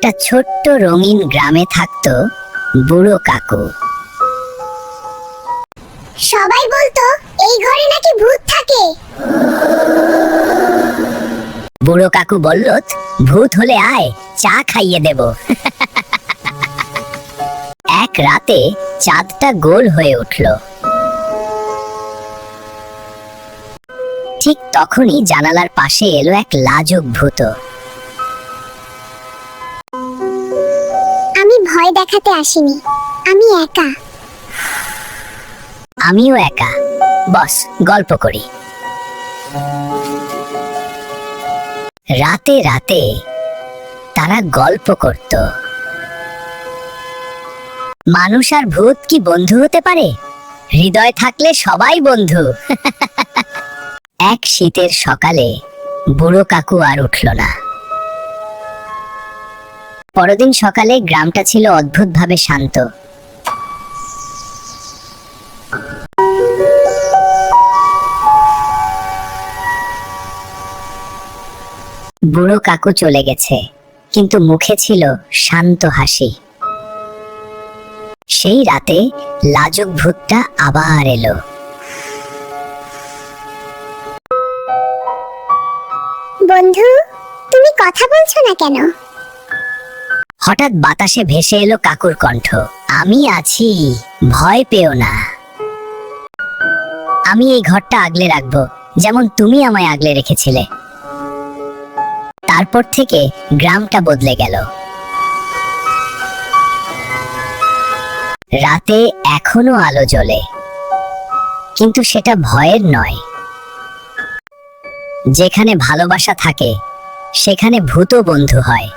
একটা ছোট্ট রঙিন গ্রামে থাকতো বুড়ো কাকু। সবাই বলতো এই ঘরে নাকি ভূত থাকে। বুড়ো কাকু বলল ভূত হলে আয় চা খাইয়ে দেব। এক রাতে চাঁদটা গোল হয়ে উঠল। ঠিক তখনই জানালার পাশে এলো এক লাজুক ভূত। ভয় দেখাতে আসিনি। আমি একা। আমিও একা। বস, গল্প করি। রাতে রাতে তারা গল্প করত। মানুষ আর ভূত কি বন্ধু হতে পারে? হৃদয় থাকলে সবাই বন্ধু। এক শীতের সকালে বুড়ো কাকু আর উঠল না। পরদিন সকালে গ্রামটা ছিল অদ্ভুতভাবে শান্ত। বুড়ো কাকু চলে গেছে, কিন্তু মুখে ছিল শান্ত হাসি। সেই রাতে লাজুক ভূতটা আবার এলো। বন্ধু, তুমি কথা বলছো না কেন? হঠাৎ বাতাসে ভেসে এলো কাকুর কণ্ঠ। আমি আছি, ভয় পেও না। আমি এই ঘরটা আগলে রাখব, যেমন তুমি আমায় আগলে রেখেছিলে। তারপর থেকে গ্রামটা বদলে গেল। রাতে এখনও আলো জ্বলে, কিন্তু সেটা ভয়ের নয়। যেখানে ভালোবাসা থাকে, সেখানে ভূত বন্ধু হয়।